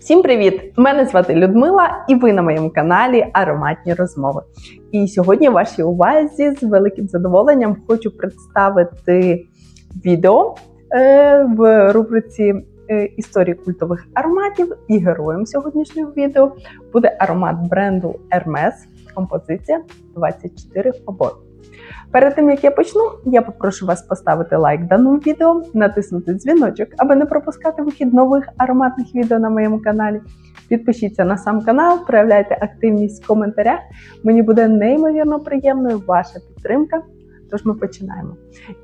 Всім привіт! Мене звати Людмила, і ви на моєму каналі Ароматні розмови. І сьогодні вашій увазі з великим задоволенням хочу представити відео е, в рубриці е, історії культових ароматів. І героєм сьогоднішнього відео буде аромат бренду Hermes, композиція 24 Фабор. Перед тим як я почну, я попрошу вас поставити лайк даному відео, натиснути дзвіночок, аби не пропускати вихід нових ароматних відео на моєму каналі. Підпишіться на сам канал, проявляйте активність в коментарях. Мені буде неймовірно приємною ваша підтримка. Тож ми починаємо.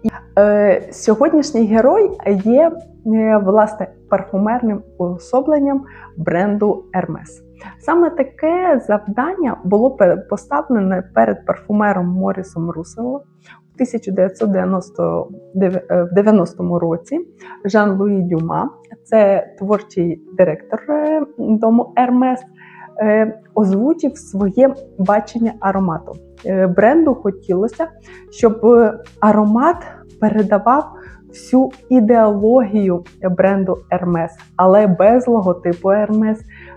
І, е, сьогоднішній герой є е, власне парфумерним уособленням бренду Hermes. Саме таке завдання було поставлене перед парфумером Морісом Русело в 1990 році. Жан-Луї Дюма, це творчий директор е, дому Hermes, е, озвучив своє бачення аромату. Е, Бренду хотілося, щоб е, аромат передавав всю ідеологію бренду Hermes, але без логотипу Hermes,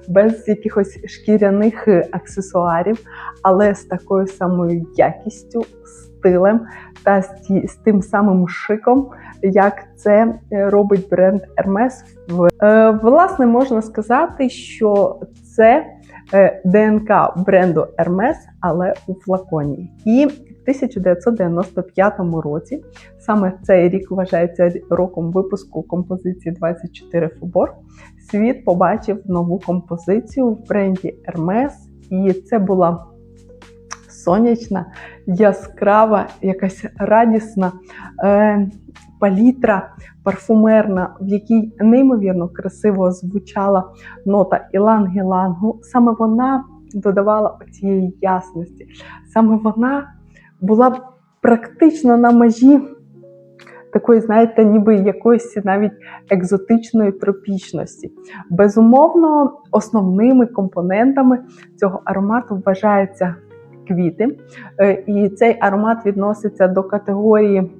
без якихось шкіряних е, аксесуарів, але з такою самою якістю, стилем та з, тим самим шиком, як це е, робить бренд Hermes. Е, Власне, можна сказати, що це ДНК бренду Hermes, але у флаконі. І 1995 році саме цей рік вважається роком випуску композиції 24 Фубор. Світ побачив нову композицію в бренді Hermes, і це була сонячна, яскрава, якась радісна е, палітра парфумерна, в якій неймовірно красиво звучала нота іланг-ілангу. Саме вона додавала цієї ясності. Саме вона була практично на межі такої, знаєте, ніби якоїсь навіть екзотичної тропічності. Безумовно, основними компонентами цього аромату вважаються квіти. Е, І цей аромат відноситься до категорії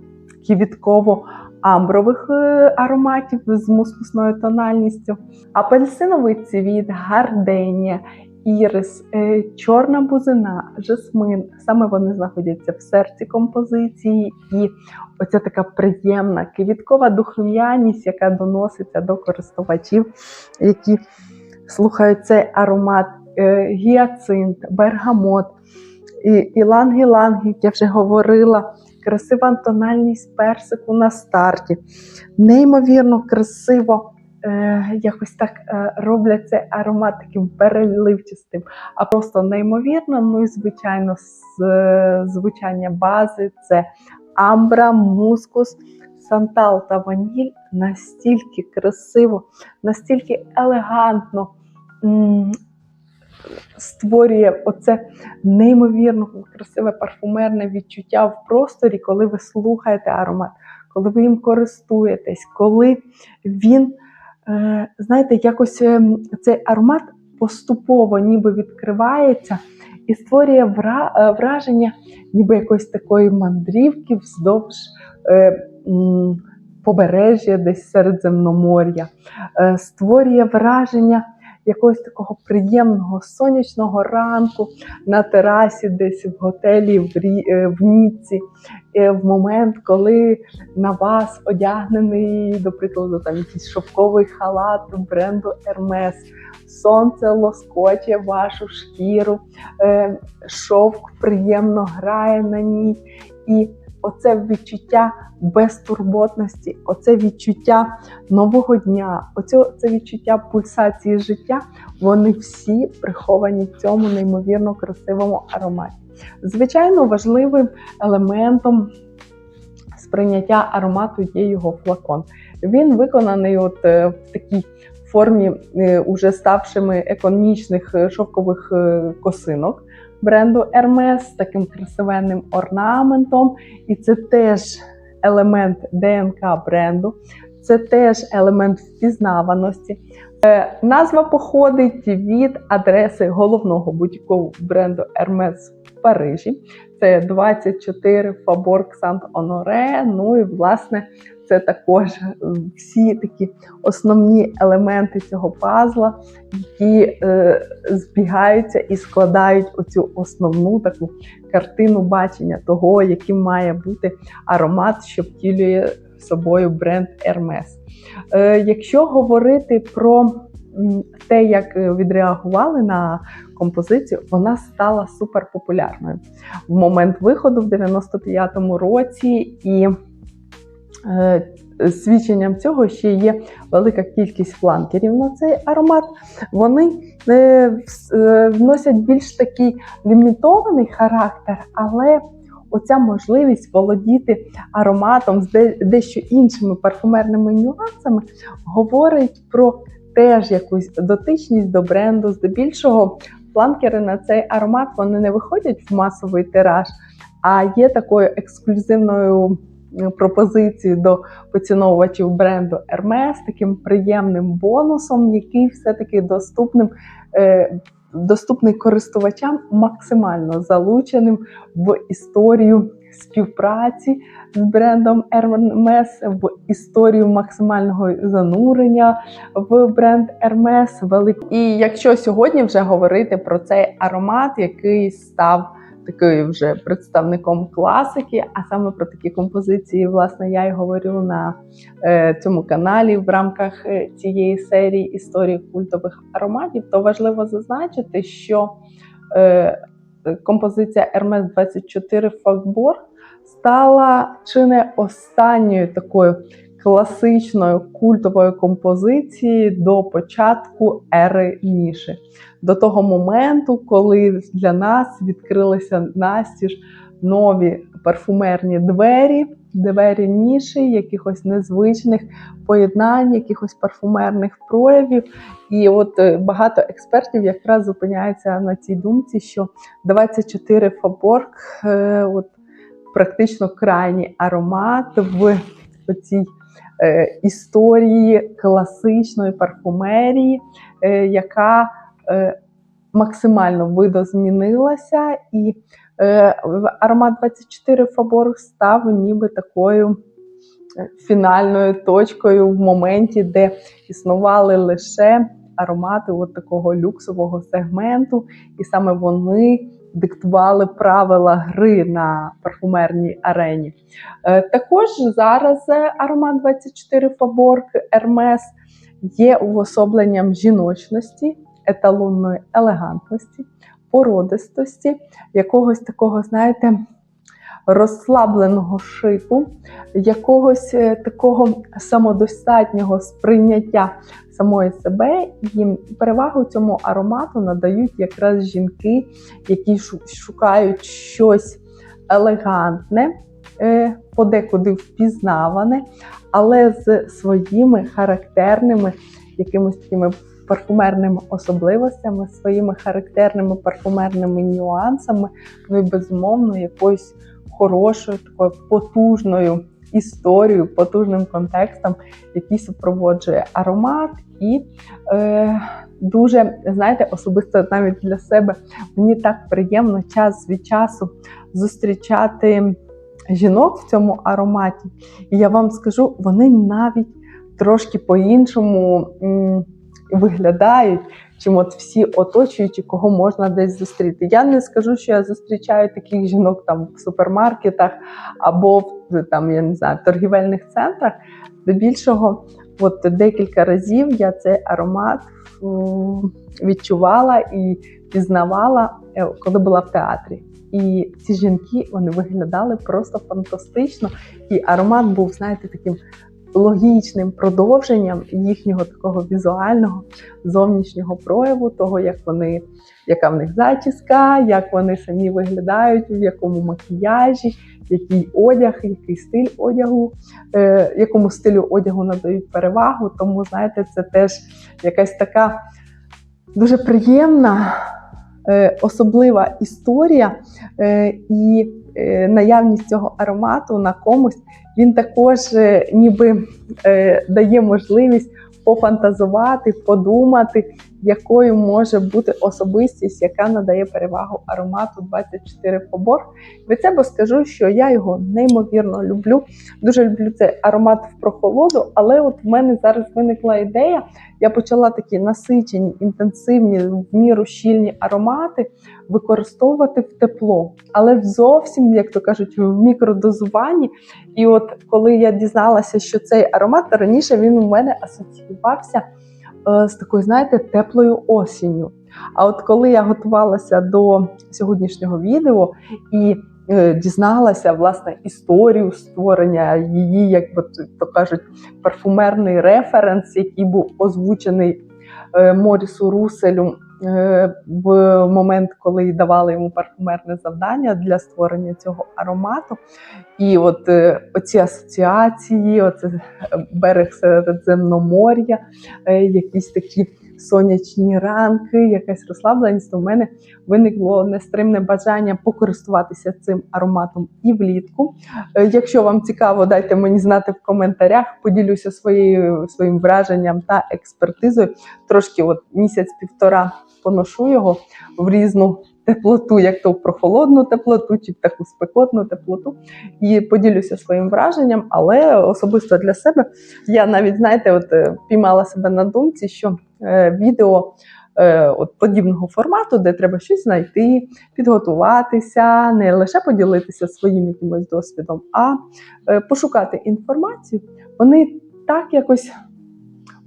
квітково-амбрових е, ароматів з мускусною тональністю. Апельсиновий цвіт, гарденія, ірис, е, чорна бузина, жасмин. Саме вони знаходяться в серці композиції, і оця така приємна квіткова духмяність, яка доноситься до користувачів, які слухають цей аромат, е, гіацинт, бергамот, і іланг-іланг, як я вже говорила, красива тональність персику на старті. Неймовірно красиво е, якось так е, роблять цей аромат таким переливчастим, а просто неймовірно. Ну і звичайно, з, звучання бази це амбра, мускус. Сантал та ваніль настільки красиво, настільки елегантно м, створює оце неймовірно красиве парфумерне відчуття в просторі, коли ви слухаєте аромат, коли ви їм користуєтесь, коли він, знаєте, якось е, цей аромат поступово ніби відкривається і створює е, враження ніби якоїсь такої мандрівки вздовж е, побережжя десь Середземномор'я, е, створює враження якогось такого приємного сонячного ранку на терасі, десь в готелі в, Рі- е, в Ніці, е, в момент, коли на вас одягнений, до прикладу, там якийсь шовковий халат бренду Hermes. Сонце лоскоче вашу шкіру, е, шовк приємно грає на ній. І оце відчуття безтурботності, оце відчуття нового дня, оце це відчуття пульсації життя, вони всі приховані в цьому неймовірно красивому ароматі. Звичайно, важливим елементом сприйняття аромату є його флакон. Він виконаний от е, в такій формі е, уже ставшими економічних е, шовкових косинок бренду Hermes з таким красивенним орнаментом. І це теж елемент ДНК бренду, це теж елемент впізнаваності. Е, Назва походить від адреси головного бутікового бренду Hermes в Парижі. Це 24 Faubourg Saint-Honoré. Ну і власне це також е, всі такі основні елементи цього пазла, які е, збігаються і складають оцю основну таку картину бачення того, яким має бути аромат, що втілює собою бренд Hermes. Е, якщо говорити про те, як е, відреагували на композицію, вона стала суперпопулярною в момент виходу в 95-му році, і свідченням цього ще є велика кількість фланкерів на цей аромат. Вони е, е, вносять більш такий лімітований характер, але оця можливість володіти ароматом з дещо іншими парфумерними нюансами говорить про теж якусь дотичність до бренду. Здебільшого фланкери на цей аромат вони не виходять в масовий тираж, а є такою ексклюзивною м, пропозицією до поціновувачів бренду Hermes, таким приємним бонусом, який все-таки доступним. Е, Доступний користувачам максимально залученим в історію співпраці з брендом Hermes, в історію максимального занурення в бренд Hermes. І якщо сьогодні вже говорити про цей аромат, який став такою вже представником класики, а саме про такі композиції, власне, я й говорю на е, цьому каналі в рамках е, цієї серії історії культових ароматів, то важливо зазначити, що е, композиція Hermes 24 Факбор стала чи не останньою такою класичною культовою композицією до початку ери ніші, до того моменту, коли для нас відкрилися настіж нові парфумерні двері, двері ніші, якихось незвичних поєднань, якихось парфумерних проявів. І от е, багато експертів якраз зупиняються на цій думці, що 24 Фаборг е, от практично крайній аромат в цій історії класичної парфумерії, е, яка е, максимально видозмінилася, і е, аромат 24 Фаборг став ніби такою е, фінальною точкою в моменті, де існували лише аромати от такого люксового сегменту, і саме вони диктували правила гри на парфумерній арені. Е, Також зараз е, аромат 24 Фаборг Ермес є уособленням жіночності, еталонної елегантності, породистості, якогось такого, знаєте, розслабленого шику, якогось е, такого самодостатнього сприйняття самої себе, і перевагу цьому аромату надають якраз жінки, які шукають щось елегантне, е, подекуди впізнаване, але з своїми характерними якимось такими парфумерними особливостями, своїми характерними парфумерними нюансами, ну і безумовно якоюсь хорошою, такою потужною історією, потужним контекстом, який супроводжує аромат. І е, дуже, знаєте, особисто навіть для себе мені так приємно час від часу зустрічати жінок в цьому ароматі. І я вам скажу, вони навіть трошки по-іншому виглядають, чим от всі оточуючі, кого можна десь зустріти. Я не скажу, що я зустрічаю таких жінок там в супермаркетах або в там, я не знаю, торгівельних центрах. Здебільшого, от декілька разів я цей аромат відчувала і пізнавала, е, коли була в театрі. І ці жінки вони виглядали просто фантастично. І аромат був, знаєте, таким логічним продовженням їхнього такого візуального зовнішнього прояву, того, як вони, яка в них зачіска, як вони самі виглядають, в якому макіяжі, який одяг, який стиль одягу, е, якому стилю одягу надають перевагу. Тому, знаєте, це теж якась така дуже приємна. е, Особлива історія е, і е, наявність цього аромату на комусь він також е, ніби е, дає можливість пофантазувати, подумати, якою може бути особистість, яка надає перевагу аромату 24 Фобор. Від себе скажу, що я його неймовірно люблю. Дуже люблю цей аромат в прохолоду, але от в мене зараз виникла ідея. Я почала такі насичені, інтенсивні, в міру щільні аромати використовувати в тепло, але зовсім, як то кажуть, в мікродозуванні. І от коли я дізналася, що цей аромат раніше він у мене асоціювався е, з такою, знаєте, теплою осінню. А от коли я готувалася до сьогоднішнього відео і е, дізналася власне історію створення її, як то кажуть, парфумерний референс, який був озвучений е, Морісу Руселю в момент, коли давали йому парфумерне завдання для створення цього аромату. І от е, оці асоціації, оце берег Середземномор'я, е, якісь такі сонячні ранки, якась розслабленість, то в мене виникло нестримне бажання покористуватися цим ароматом і влітку. Е, Якщо вам цікаво, дайте мені знати в коментарях, поділюся своєю своїм враженням та експертизою. Трошки от місяць-півтора поношу його в різну теплоту, як то в прохолодну теплоту, чи в таку спекотну теплоту, і поділюся своїм враженням, але особисто для себе я навіть знаєте, от е, піймала себе на думці, що е, відео. е, От подібного формату, де треба щось знайти, підготуватися, не лише поділитися своїм якимось досвідом, а е, пошукати інформацію. Вони так якось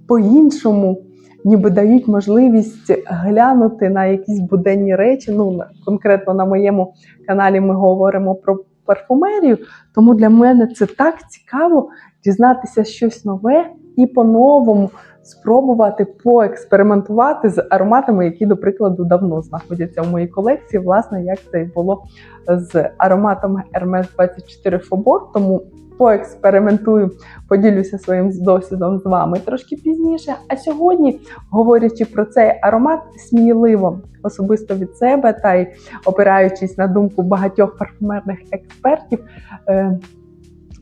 по-іншому ніби дають можливість глянути на якісь буденні речі. Ну, конкретно на моєму каналі ми говоримо про парфумерію, тому для мене це так цікаво дізнатися щось нове і по-новому спробувати поекспериментувати з ароматами, які, до прикладу, давно знаходяться в моїй колекції. Власне, як це і було з ароматами Hermes 24 Fobor. Тому поекспериментую, поділюся своїм досвідом з вами трошки пізніше. А сьогодні, говорячи про цей аромат, сміливо особисто від себе та й опираючись на думку багатьох парфумерних експертів. Е,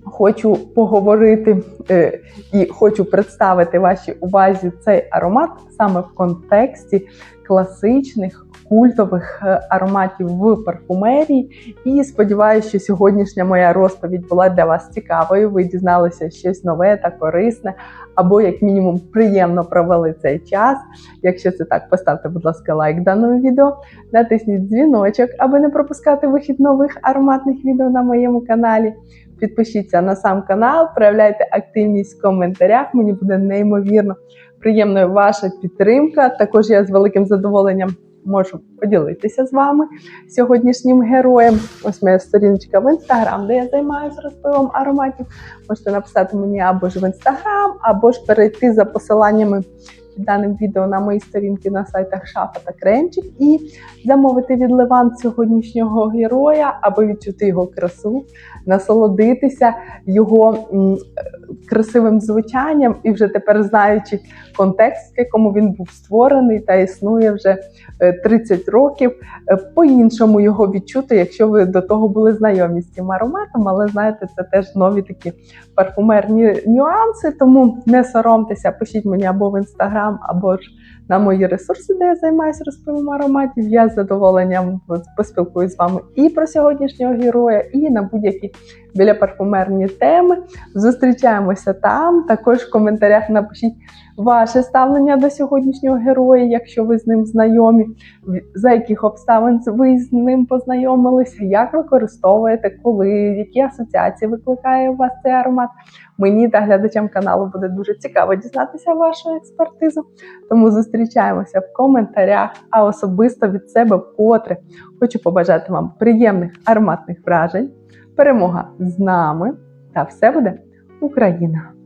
Хочу поговорити е, і хочу представити вашій увазі цей аромат саме в контексті класичних культових е, ароматів в парфумерії. І сподіваюся, що сьогоднішня моя розповідь була для вас цікавою. Ви дізналися щось нове та корисне, або, як мінімум, приємно провели цей час. Якщо це так, поставте, будь ласка, лайк даному відео, натисніть дзвіночок, аби не пропускати вихід нових ароматних відео на моєму каналі. Підпишіться на сам канал, проявляйте активність в коментарях. Мені буде неймовірно приємною ваша підтримка. Також я з великим задоволенням можу поділитися з вами сьогоднішнім героєм. Ось моя сторіночка в інстаграм, де я займаюся розпивом ароматів. Можете написати мені або ж в інстаграм, або ж перейти за посиланнями під даним відео на мої сторінки на сайтах Шафа та Кремчик і замовити від Леван сьогоднішнього героя, аби відчути його красу, насолодитися його красивим звучанням, і вже тепер знаючи контекст, в якому він був створений та існує вже е, 30 років, е, по-іншому його відчути, якщо ви до того були знайомі з цим ароматом, але знаєте, це теж нові такі парфумерні нюанси. Тому не соромтеся, пишіть мені або в інстаграм, або ж на мої ресурси, де я займаюся розпивом ароматів. Я з задоволенням поспілкуюсь з вами і про сьогоднішнього героя, і на будь-які біля парфумерні теми. Зустрічаємося там. Також в коментарях напишіть ваше ставлення до сьогоднішнього героя, якщо ви з ним знайомі, за яких обставин ви з ним познайомилися, як використовуєте, коли, які асоціації викликає у вас цей аромат. Мені та глядачам каналу буде дуже цікаво дізнатися вашу експертизу. Тому зустрічаємося в коментарях, а особисто від себе вкотре хочу побажати вам приємних ароматних вражень. Перемога з нами! Та все буде Україна!